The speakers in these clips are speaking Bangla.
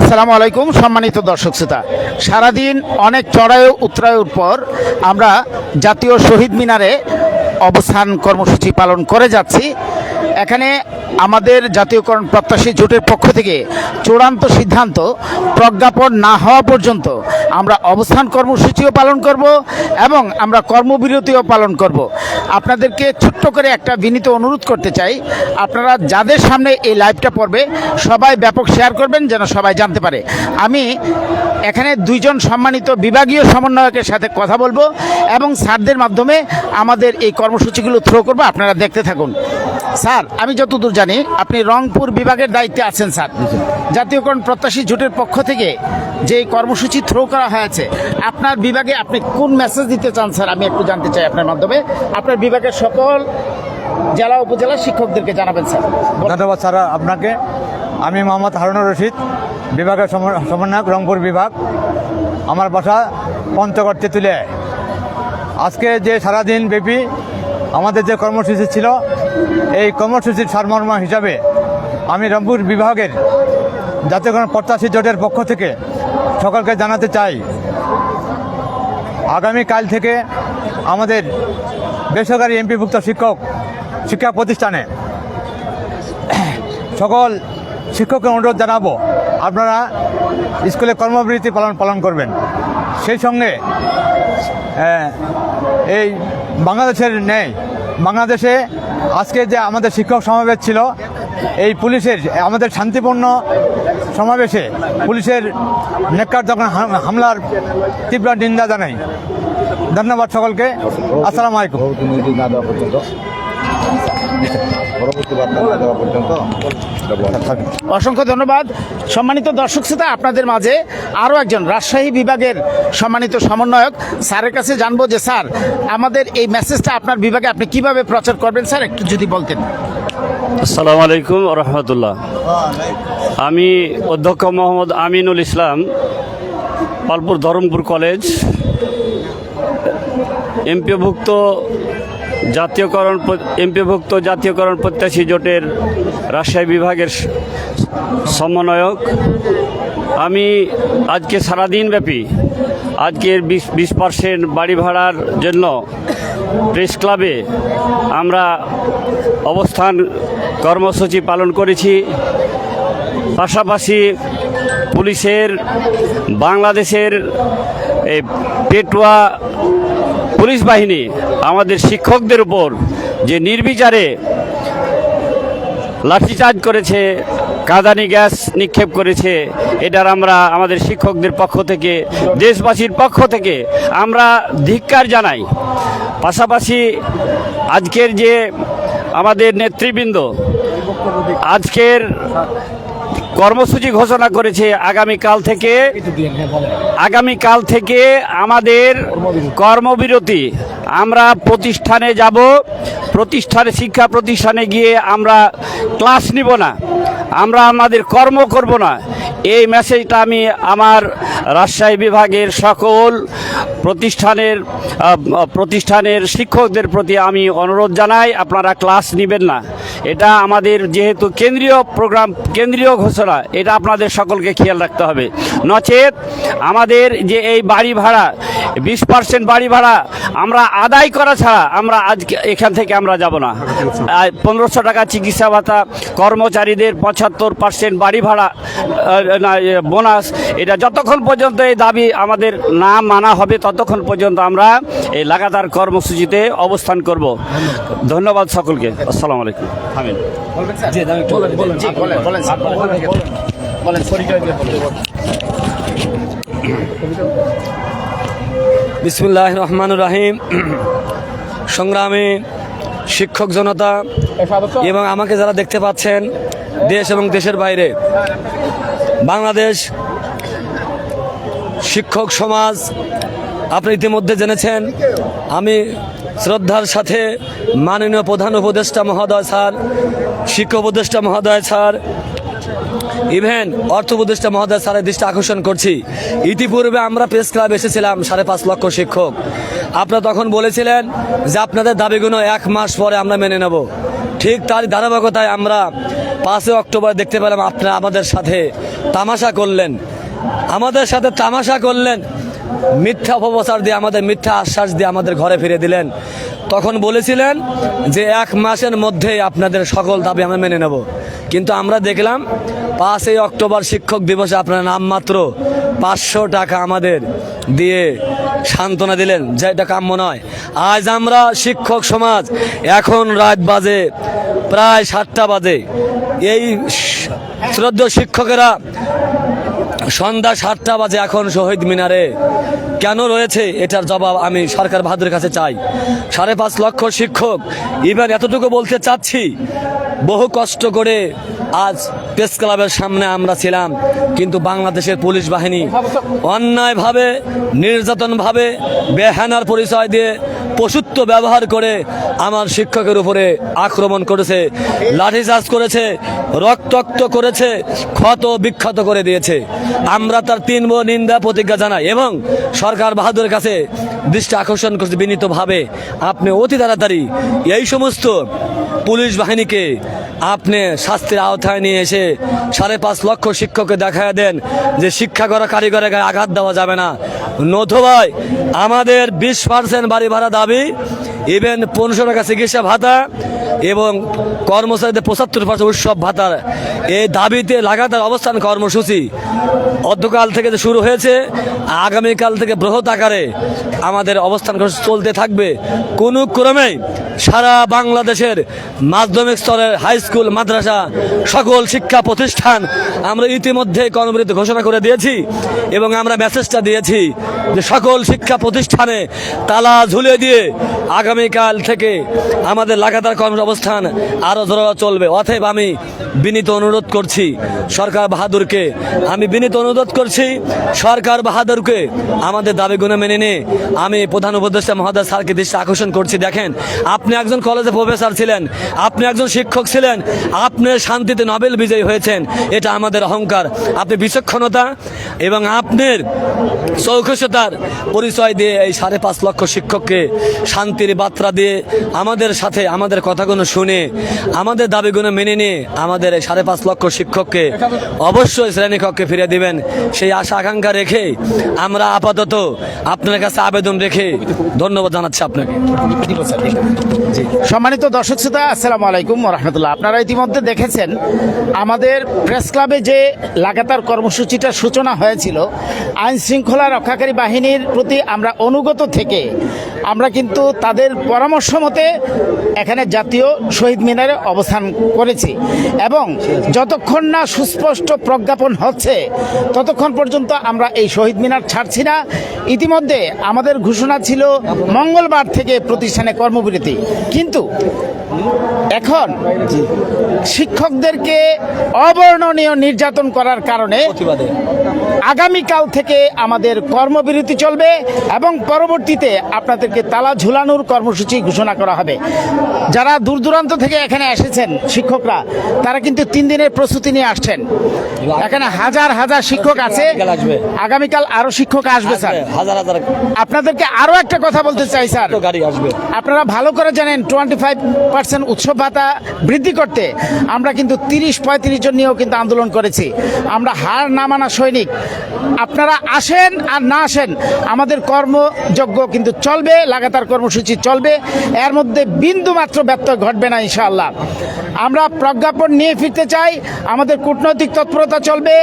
আসসালামু আলাইকুম সম্মানিত দর্শক শ্রোতা সারাদিন অনেক চড়ায় উত্তরায়ের পর আমরা জাতীয় শহীদ মিনারে অবস্থান কর্মসূচি পালন করে যাচ্ছি এখানে আমাদের জাতীয়করণ প্রত্যাশী জোটের পক্ষ থেকে চূড়ান্ত সিদ্ধান্ত প্রজ্ঞাপন না হওয়া পর্যন্ত আমরা অবস্থান কর্মসূচিও পালন করব এবং আমরা কর্মবিরতিও পালন করব আপনাদেরকে ছোট্ট করে একটা বিনীত অনুরোধ করতে চাই আপনারা যাদের সামনে এই লাইভটা পড়বে সবাই ব্যাপক শেয়ার করবেন যেন সবাই জানতে পারে আমি এখানে দুইজন সম্মানিত বিভাগীয় সমন্বয়কের সাথে কথা বলবো এবং স্যারদের মাধ্যমে আমাদের এই কর্ম কর্মসূচিগুলো থ্রো করবো আপনারা দেখতে থাকুন স্যার আমি যতদূর জানি আপনি রংপুর বিভাগের দায়িত্বে আছেন স্যার জাতীয়করণ প্রত্যাশী জোটের পক্ষ থেকে যে কর্মসূচি থ্রো করা হয়েছে আপনার বিভাগে আপনি কোন মেসেজ দিতে চান স্যার আমি একটু জানতে চাই আপনার মাধ্যমে আপনার বিভাগের সকল জেলা উপজেলা শিক্ষকদেরকে জানাবেন স্যার ধন্যবাদ স্যার আপনাকে আমি মোহাম্মদ হারুন রশিদ বিভাগের সমন্বয়ক রংপুর বিভাগ আমার বাসা পঞ্চগড় তেঁতুলিয়ায় আজকে যে সারাদিন ব্যাপী আমাদের যে কর্মসূচি ছিল এই কর্মসূচির সারমর্ম হিসাবে আমি রামপুর বিভাগের জাতীয়করণ প্রত্যাশী জোটের পক্ষ থেকে সকলকে জানাতে চাই আগামীকাল থেকে আমাদের বেসরকারি এমপিভুক্ত শিক্ষক শিক্ষা প্রতিষ্ঠানে সকল শিক্ষককে অনুরোধ জানাবো আপনারা স্কুলে কর্মবৃত্তি পালন পালন করবেন সেই সঙ্গে এই বাংলাদেশের নেই বাংলাদেশে আজকে যে আমাদের শিক্ষক সমাবেশ ছিল এই পুলিশের আমাদের শান্তিপূর্ণ সমাবেশে পুলিশের নেককার যখন হামলার তীব্র নিন্দা জানাই ধন্যবাদ সকলকে আসসালামু আলাইকুম অসংখ্য ধন্যবাদ সম্মানিত দর্শক শ্রোতা আপনাদের মাঝে আরও একজন রাজশাহী বিভাগের সম্মানিত সমন্বয়ক স্যারের কাছে জানবো যে স্যার আমাদের এই মেসেজটা আপনার বিভাগে আপনি কিভাবে প্রচার করবেন স্যার একটু যদি বলতেন আসসালামু আলাইকুম রহমতুল্লাহ আমি অধ্যক্ষ মোহাম্মদ আমিনুল ইসলাম পালপুর ধরমপুর কলেজ এমপিভুক্ত জাতীয়করণ এমপিভুক্ত জাতীয়করণ প্রত্যাশী জোটের রাজশাহী বিভাগের সমন্বয়ক আমি আজকে সারাদিন ব্যাপী আজকের বিশ বিশ পার্সেন্ট বাড়ি ভাড়ার জন্য প্রেস ক্লাবে আমরা অবস্থান কর্মসূচি পালন করেছি পাশাপাশি পুলিশের বাংলাদেশের পেটুয়া পুলিশ বাহিনী আমাদের শিক্ষকদের উপর যে নির্বিচারে লাঠিচার্জ করেছে কাদানি গ্যাস নিক্ষেপ করেছে এটার আমরা আমাদের শিক্ষকদের পক্ষ থেকে দেশবাসীর পক্ষ থেকে আমরা ধিক্কার জানাই পাশাপাশি আজকের যে আমাদের নেতৃবৃন্দ আজকের কর্মসূচি ঘোষণা করেছে আগামীকাল থেকে আগামীকাল থেকে আমাদের কর্মবিরতি আমরা প্রতিষ্ঠানে যাব প্রতিষ্ঠানে শিক্ষা প্রতিষ্ঠানে গিয়ে আমরা ক্লাস নিব না আমরা আমাদের কর্ম করব না এই মেসেজটা আমি আমার রাজশাহী বিভাগের সকল প্রতিষ্ঠানের প্রতিষ্ঠানের শিক্ষকদের প্রতি আমি অনুরোধ জানাই আপনারা ক্লাস নেবেন না এটা আমাদের যেহেতু কেন্দ্রীয় প্রোগ্রাম কেন্দ্রীয় ঘোষণা এটা আপনাদের সকলকে খেয়াল রাখতে হবে নচেত আমাদের যে এই বাড়ি ভাড়া বিশ পার্সেন্ট বাড়ি ভাড়া আমরা আদায় করা ছাড়া আমরা আজ এখান থেকে আমরা যাব না পনেরোশো টাকা চিকিৎসা ভাতা কর্মচারীদের পঁচাত্তর পার্সেন্ট বাড়ি ভাড়া বোনাস এটা যতক্ষণ পর্যন্ত এই দাবি আমাদের না মানা হবে ততক্ষণ পর্যন্ত আমরা এই লাগাতার কর্মসূচিতে অবস্থান করব ধন্যবাদ সকলকে আসসালামু আলাইকুম বিসমুল্লাহ রহমান রাহিম সংগ্রামে শিক্ষক জনতা এবং আমাকে যারা দেখতে পাচ্ছেন দেশ এবং দেশের বাইরে বাংলাদেশ শিক্ষক সমাজ আপনি ইতিমধ্যে জেনেছেন আমি শ্রদ্ধার সাথে মাননীয় প্রধান উপদেষ্টা মহোদয় স্যার শিক্ষক উপদেষ্টা মহোদয় স্যার ইভেন অর্থ উপদেষ্টা মহোদয় স্যারের দৃষ্টি আকর্ষণ করছি ইতিপূর্বে আমরা প্রেস ক্লাব এসেছিলাম সাড়ে পাঁচ লক্ষ শিক্ষক আপনারা তখন বলেছিলেন যে আপনাদের দাবিগুলো এক মাস পরে আমরা মেনে নেব ঠিক তার ধারাবাহিকতায় আমরা পাঁচই অক্টোবর দেখতে পেলাম আপনারা আমাদের সাথে তামাশা করলেন আমাদের সাথে তামাশা করলেন মিথ্যা অপপ্রচার দিয়ে আমাদের মিথ্যা আশ্বাস দিয়ে আমাদের ঘরে ফিরে দিলেন তখন বলেছিলেন যে এক মাসের মধ্যেই আপনাদের সকল দাবি আমরা মেনে নেব কিন্তু আমরা দেখলাম পাঁচই অক্টোবর শিক্ষক দিবসে নাম নামমাত্র পাঁচশো টাকা আমাদের দিয়ে সান্ত্বনা দিলেন যা এটা কাম্য নয় আজ আমরা শিক্ষক সমাজ এখন রাত বাজে প্রায় সাতটা বাজে এই শ্রদ্ধ শিক্ষকেরা সন্ধ্যা সাতটা বাজে এখন শহীদ মিনারে কেন রয়েছে এটার জবাব আমি সরকার বাহাদুরের কাছে চাই সাড়ে পাঁচ লক্ষ শিক্ষক ইভেন এতটুকু বলতে চাচ্ছি বহু কষ্ট করে আজ প্রেস ক্লাবের সামনে আমরা ছিলাম কিন্তু বাংলাদেশের পুলিশ বাহিনী অন্যায়ভাবে নির্যাতনভাবে বেহানার পরিচয় দিয়ে পশুত্ব ব্যবহার করে আমার শিক্ষকের উপরে আক্রমণ করেছে লাঠিচার্জ করেছে রক্তক্ত করেছে ক্ষত বিক্ষত করে দিয়েছে আমরা তার তিন নিন্দা প্রতিজ্ঞা জানাই এবং সরকার বাহাদুরের কাছে দৃষ্টি আকর্ষণ করছে বিনীতভাবে আপনি অতি তাড়াতাড়ি এই সমস্ত পুলিশ বাহিনীকে আপনি শাস্তির আওতায় নিয়ে এসে সাড়ে পাঁচ লক্ষ শিক্ষককে দেখায় দেন যে শিক্ষা করা কারিগরের গায়ে আঘাত দেওয়া যাবে না নথুবাই আমাদের বিশ পার্সেন্ট বাড়ি ভাড়া দাবি ইভেন পনেরোশো টাকা চিকিৎসা ভাতা এবং কর্মচারীদের পঁচাত্তর পার্সেন্ট উৎসব ভাতার এই দাবিতে লাগাতার অবস্থান কর্মসূচি অর্ধকাল থেকে যে শুরু হয়েছে আগামীকাল থেকে বৃহৎ আকারে আমাদের অবস্থান চলতে থাকবে কোনো ক্রমেই সারা বাংলাদেশের মাধ্যমিক স্তরের হাই স্কুল মাদ্রাসা সকল শিক্ষা প্রতিষ্ঠান আমরা ইতিমধ্যে কর্মবিরতি ঘোষণা করে দিয়েছি এবং আমরা মেসেজটা দিয়েছি যে সকল শিক্ষা প্রতিষ্ঠানে তালা ঝুলে দিয়ে আগামী আগামীকাল থেকে আমাদের লাগাতার কর্মের অবস্থান আরও জোরালো চলবে অথব আমি বিনীত অনুরোধ করছি সরকার বাহাদুরকে আমি বিনীত অনুরোধ করছি সরকার বাহাদুরকে আমাদের দাবি গুণে মেনে নিয়ে আমি প্রধান উপদেষ্টা মহাদার স্যারকে দৃষ্টি আকর্ষণ করছি দেখেন আপনি একজন কলেজে প্রফেসর ছিলেন আপনি একজন শিক্ষক ছিলেন আপনি শান্তিতে নবেল বিজয়ী হয়েছেন এটা আমাদের অহংকার আপনি বিচক্ষণতা এবং আপনার চৌকসতার পরিচয় দিয়ে এই সাড়ে পাঁচ লক্ষ শিক্ষককে শান্তির বার্তা দিয়ে আমাদের সাথে আমাদের কথাগুলো শুনে আমাদের দাবিগুলো মেনে নিয়ে আমাদের এই সাড়ে পাঁচ লক্ষ শিক্ষককে অবশ্যই শ্রেণীকক্ষে ফিরে দিবেন সেই আশা আকাঙ্ক্ষা রেখে আমরা আপাতত আপনার কাছে আবেদন রেখে ধন্যবাদ জানাচ্ছি আপনাকে সম্মানিত দর্শক শ্রোতা আসসালামু আলাইকুম রহমতুল্লাহ আপনারা ইতিমধ্যে দেখেছেন আমাদের প্রেস ক্লাবে যে লাগাতার কর্মসূচিটার সূচনা হয়েছিল আইন শৃঙ্খলা রক্ষাকারী বাহিনীর প্রতি আমরা অনুগত থেকে আমরা কিন্তু তাদের আমাদের পরামর্শ মতে এখানে জাতীয় শহীদ মিনারে অবস্থান করেছি এবং যতক্ষণ না সুস্পষ্ট প্রজ্ঞাপন হচ্ছে ততক্ষণ পর্যন্ত আমরা এই শহীদ মিনার ছাড়ছি না ইতিমধ্যে আমাদের ঘোষণা ছিল মঙ্গলবার থেকে প্রতিষ্ঠানে কর্মবিরতি কিন্তু এখন শিক্ষকদেরকে অবর্ণনীয় নির্যাতন করার কারণে আগামীকাল থেকে আমাদের কর্মবিরতি চলবে এবং পরবর্তীতে আপনাদেরকে তালা ঝুলানোর কর্মসূচি ঘোষণা করা হবে যারা দূর দূরান্ত থেকে এখানে এসেছেন শিক্ষকরা তারা কিন্তু তিন দিনের প্রস্তুতি নিয়ে আসছেন এখানে হাজার হাজার শিক্ষক আছে আগামীকাল আরো শিক্ষক আসবে স্যার আপনাদেরকে আরো একটা কথা বলতে চাই স্যার আপনারা ভালো করে জানেন টোয়েন্টি ফাইভ পার্সেন্ট উৎসব ভাতা বৃদ্ধি করতে আমরা কিন্তু তিরিশ পঁয়ত্রিশ জন নিয়েও কিন্তু আন্দোলন করেছি আমরা হার না মানা সৈনিক আপনারা আসেন আর না আসেন আমাদের কর্মযজ্ঞ কিন্তু চলবে লাগাতার কর্মসূচি চলবে এর মধ্যে বিন্দু মাত্র ঘটবে না ইনশাআল্লাহ আমরা প্রজ্ঞাপন নিয়ে ফিরতে চাই আমাদের কূটনৈতিক তৎপরতা চলবে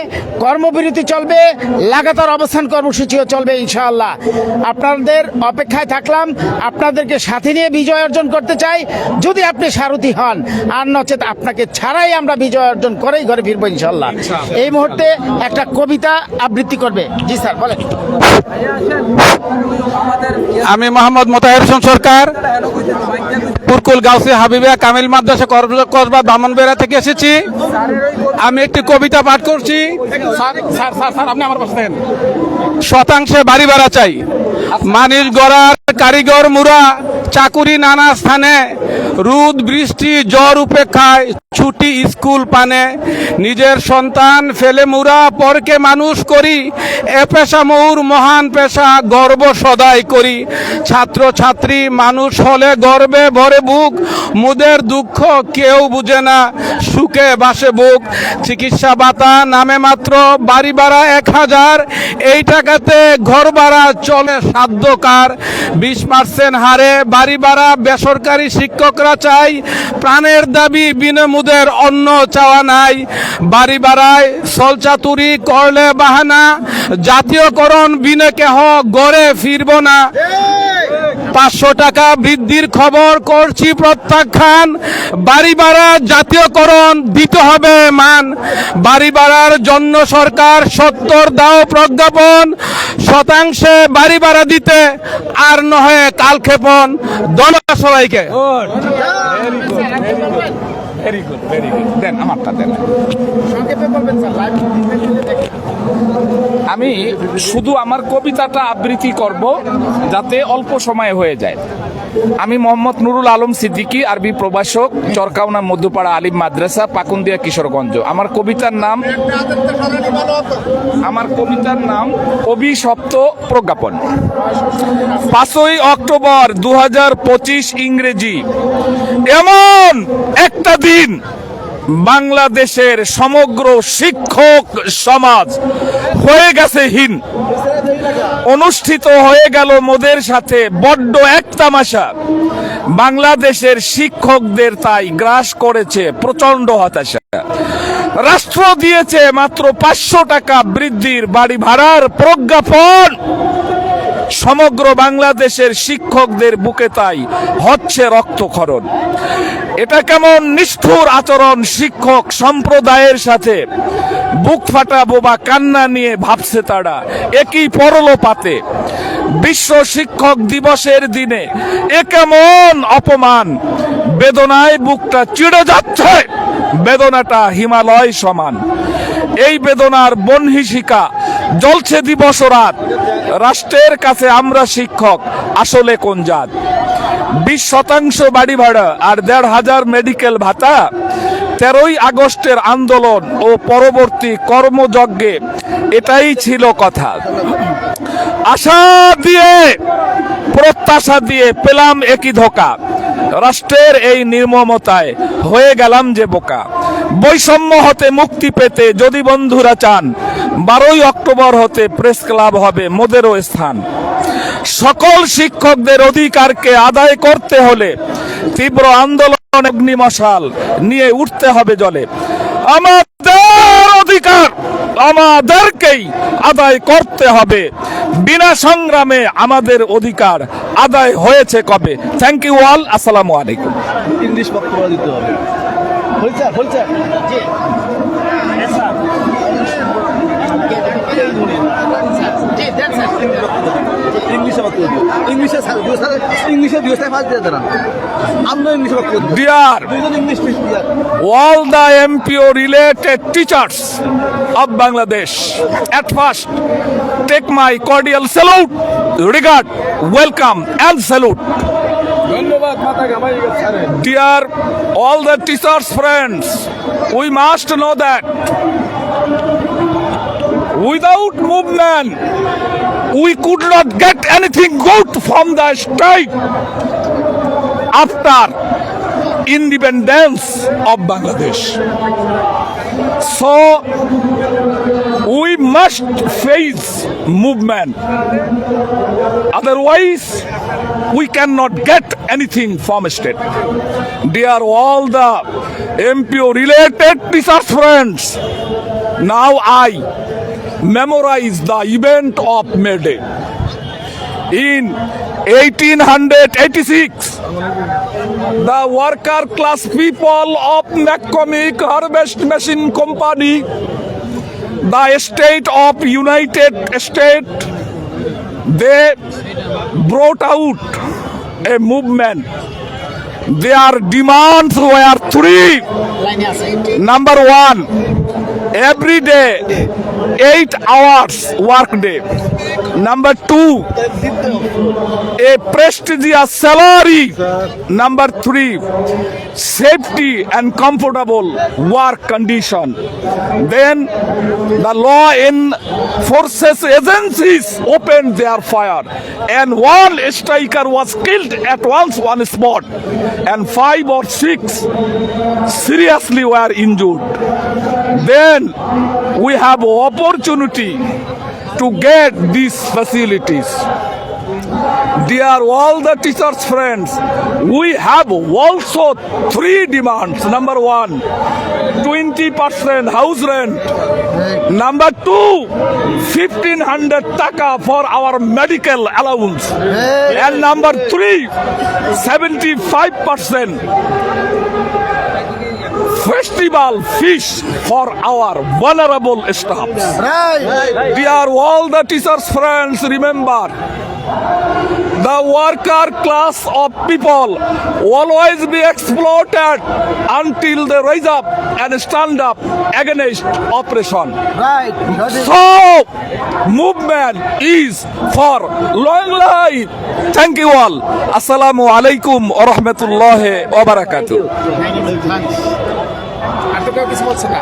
কর্মবিরতি চলবে লাগাতার অবস্থান কর্মসূচিও চলবে ইনশাআল্লাহ আপনাদের অপেক্ষায় থাকলাম আপনাদেরকে সাথে নিয়ে বিজয় অর্জন করতে চাই যদি আপনি সারথি হন আর নচেত আপনাকে ছাড়াই আমরা বিজয় অর্জন করেই ঘরে ফিরবো ইনশাল্লাহ এই মুহূর্তে একটা কবিতা আবৃত্তি করবে জি স্যার বলেন আমি মোহাম্মদ মোতাহের সরকার উপজেলার পুরকুল গাউসি হাবিবা কামিল মাদ্রাসা কসবা ব্রাহ্মণবেড়া থেকে এসেছি আমি একটি কবিতা পাঠ করছি শতাংশে বাড়ি ভাড়া চাই মানুষ গড়ার কারিগর মুরা চাকুরি নানা স্থানে রোদ বৃষ্টি জ্বর উপেক্ষায় ছুটি স্কুল পানে নিজের সন্তান ফেলে মুরা পরকে মানুষ করি এ পেশা মৌর মহান পেশা গর্ব সদাই করি ছাত্র ছাত্রী মানুষ হলে গর্বে ভরে বুক মুদের দুঃখ কেউ বুঝে না সুখে বাসে বুক চিকিৎসা বাতা নামে মাত্র বাড়ি ভাড়া এক হাজার এই টাকাতে ঘর ভাড়া চলে সাধ্যকার বিশ পার্সেন্ট হারে বাড়ি ভাড়া বেসরকারি শিক্ষকরা চাই প্রাণের দাবি বিনামুদের অন্য চাওয়া নাই বাড়ি ভাড়ায় সলচাতুরি করলে বাহানা জাতীয়করণ বিনে কেহ গড়ে ফিরব না পাঁচশো টাকা বৃদ্ধির খবর করছি প্রত্যাখ্যান বাড়ি ভাড়া জাতীয়করণ দিতে হবে মান বাড়ি ভাড়ার জন্য সরকার সত্তর দাও প্রজ্ঞাপন শতাংশে বাড়ি ভাড়া দিতে আর নহে কালক্ষেপণ ধন্যবাদ সবাইকে ভেরি গুড ভেরি গুড দেন আমারটা দেন সংক্ষেপে বলবেন স্যার লাইভ আমি শুধু আমার কবিতাটা আবৃত্তি করব যাতে অল্প সময়ে হয়ে যায় আমি মোহাম্মদ নুরুল আলম সিদ্দিকী আরবি প্রভাষক চরকাউনা মধ্যপাড়া আলিম মাদ্রাসা পাকুন্দিয়া কিশোরগঞ্জ আমার কবিতার নাম আমার কবিতার নাম কবি সপ্ত প্রজ্ঞাপন পাঁচই অক্টোবর দু ইংরেজি এমন একটা দিন বাংলাদেশের সমগ্র শিক্ষক সমাজ হয়ে গেছে হীন অনুষ্ঠিত হয়ে গেল মোদের সাথে বড্ড এক তামাশা বাংলাদেশের শিক্ষকদের তাই গ্রাস করেছে প্রচন্ড হতাশা রাষ্ট্র দিয়েছে মাত্র পাঁচশো টাকা বৃদ্ধির বাড়ি ভাড়ার প্রজ্ঞাপন সমগ্র বাংলাদেশের শিক্ষকদের বুকে তাই হচ্ছে রক্তক্ষরণ এটা কেমন নিষ্ঠুর আচরণ শিক্ষক সম্প্রদায়ের সাথে বুক ফাটা বোবা কান্না নিয়ে ভাবছে তারা একই পরলোপাতে পাতে বিশ্ব শিক্ষক দিবসের দিনে এ কেমন অপমান বেদনায় বুকটা চিড়ে যাচ্ছে বেদনাটা হিমালয় সমান এই বেদনার বনহিষিকা জলছে দিবস রাত রাষ্ট্রের কাছে আমরা শিক্ষক আসলে কোন জাত বিশ শতাংশ বাড়ি ভাড়া আর দেড় হাজার মেডিকেল ভাতা তেরোই আগস্টের আন্দোলন ও পরবর্তী কর্মযজ্ঞে এটাই ছিল কথা আশা দিয়ে প্রত্যাশা দিয়ে পেলাম একই ধোকা রাষ্ট্রের এই নির্মমতায় হয়ে গেলাম যে বোকা বৈষম্য হতে মুক্তি পেতে যদি বন্ধুরা চান বারোই অক্টোবর হতে প্রেস ক্লাব হবে মোদেরও স্থান সকল শিক্ষকদের অধিকারকে আদায় করতে হলে তীব্র আন্দোলন অগ্নিমশাল নিয়ে উঠতে হবে জলে আমাদের অধিকার আমাদেরকেই আদায় করতে হবে বিনা সংগ্রামে আমাদের অধিকার আদায় হয়েছে কবে থ্যাংক ইউ অল আসসালামু আলাইকুম ইংলিশ বক্তব্য দিতে হবে English about English as English all the MPO related teachers of Bangladesh, at first take my cordial salute, regard, welcome and salute. Dear all the teachers friends, we must know that Without movement, we could not get anything good from the state after independence of Bangladesh. So we must face movement. Otherwise, we cannot get anything from state. Dear all the MPO related research friends, now I memorize the event of May Day. In 1886, the worker class people of McCormick Harvest Machine Company, the state of United States, they brought out a movement their demands were three. Number one, every day, eight hours work day. Number two, a prestigious salary. Number three, safety and comfortable work condition. Then the law enforcement agencies opened their fire and one striker was killed at once one spot and five or six seriously were injured. Then we have opportunity to get these facilities. They are all the teachers' friends. We have also three demands. Number one, 20% house rent. Number two, 1500 taka for our medical allowance. And number three, 75% festival feast for our vulnerable staff Right. are all the teachers friends, remember the worker class of people always be exploited until they rise up and stand up against oppression. Right. So movement is for long life. Thank you all. Assalamu alaikum wa rahmatullahi wa barakatuh. আর কেউ কিছু বলছে না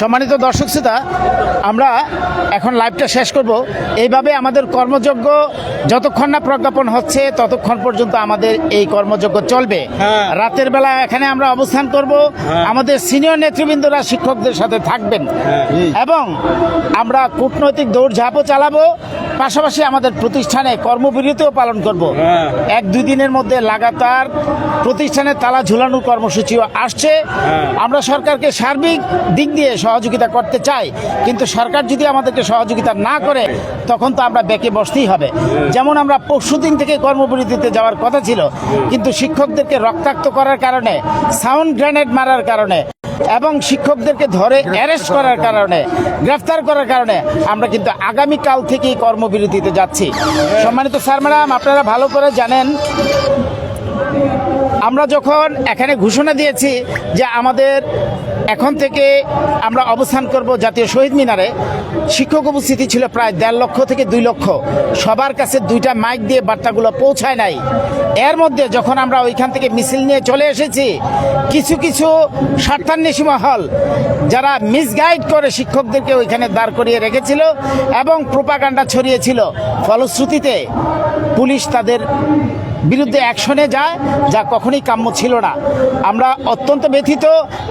সম্মানিত দর্শক শ্রোতা আমরা এখন লাইভটা শেষ করব এইভাবে আমাদের কর্মযজ্ঞ যতক্ষণ না প্রজ্ঞাপন হচ্ছে ততক্ষণ পর্যন্ত আমাদের এই কর্মযজ্ঞ চলবে হ্যাঁ। রাতের বেলা এখানে আমরা অবস্থান করব হ্যাঁ। আমাদের সিনিয়র নেতৃবৃন্দরা শিক্ষকদের সাথে থাকবেন হ্যাঁ। এবং আমরা কূটনৈতিক দৌড়ঝাঁপও চালাবো পাশাপাশি আমাদের প্রতিষ্ঠানে কর্মবিরতিও পালন করব এক দুই দিনের মধ্যে লাগাতার প্রতিষ্ঠানে তালা ঝুলানোর কর্মসূচিও আসছে আমরা সরকারকে সার্বিক দিক দিয়ে সহযোগিতা করতে চাই কিন্তু সরকার যদি আমাদেরকে সহযোগিতা না করে তখন তো আমরা বেঁকে বসতেই হবে যেমন আমরা পরশুদিন থেকে কর্মবিরতিতে যাওয়ার কথা ছিল কিন্তু শিক্ষকদেরকে রক্তাক্ত করার কারণে সাউন্ড গ্রেনেড মারার কারণে এবং শিক্ষকদেরকে ধরে অ্যারেস্ট করার কারণে গ্রেফতার করার কারণে আমরা কিন্তু আগামীকাল থেকেই কর্মবিরতিতে যাচ্ছি সম্মানিত স্যার ম্যাডাম আপনারা ভালো করে জানেন আমরা যখন এখানে ঘোষণা দিয়েছি যে আমাদের এখন থেকে আমরা অবস্থান করব জাতীয় শহীদ মিনারে শিক্ষক উপস্থিতি ছিল প্রায় দেড় লক্ষ থেকে দুই লক্ষ সবার কাছে দুইটা মাইক দিয়ে বার্তাগুলো পৌঁছায় নাই এর মধ্যে যখন আমরা ওইখান থেকে মিছিল নিয়ে চলে এসেছি কিছু কিছু স্বার্থান্বেষী মহল যারা মিসগাইড করে শিক্ষকদেরকে ওইখানে দাঁড় করিয়ে রেখেছিল এবং প্রোপাকাণ্ডা ছড়িয়েছিল ফলশ্রুতিতে পুলিশ তাদের বিরুদ্ধে অ্যাকশনে যায় যা কখনোই কাম্য ছিল না আমরা অত্যন্ত ব্যথিত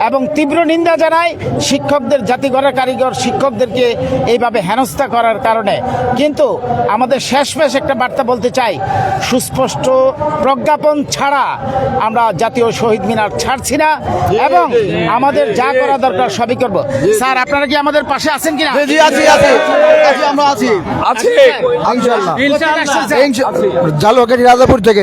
এবং তীব্র নিন্দা জানাই শিক্ষকদের জাতিগড়ের কারিগর শিক্ষকদেরকে এইভাবে হেনস্থা করার কারণে কিন্তু আমাদের শেষমেশ একটা বার্তা বলতে চাই সুস্পষ্ট প্রজ্ঞাপন ছাড়া আমরা জাতীয় শহীদ মিনার ছাড়ছি না এবং আমাদের যা করা দরকার সবই করব স্যার আপনারা কি আমাদের পাশে আছেন কিনা জি আছি আছি আমরা আছি আছি রাজাপুর থেকে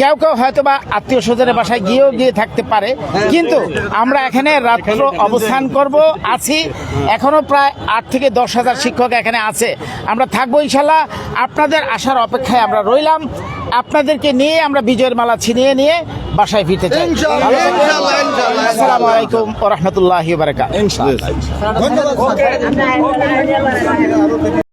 কেউ কেউ হয়তো বা আত্মীয় স্বজনের বাসায় গিয়েও গিয়ে থাকতে পারে কিন্তু আমরা এখানে রাত্র অবস্থান করব আছি এখনও প্রায় আট থেকে দশ হাজার শিক্ষক এখানে আছে আমরা থাকবো ইনশাল্লাহ আপনাদের আসার অপেক্ষায় আমরা রইলাম আপনাদেরকে নিয়ে আমরা বিজয়ের মালা ছিনিয়ে নিয়ে বাসায় ফিরতে চাই রহমতুল্লাহ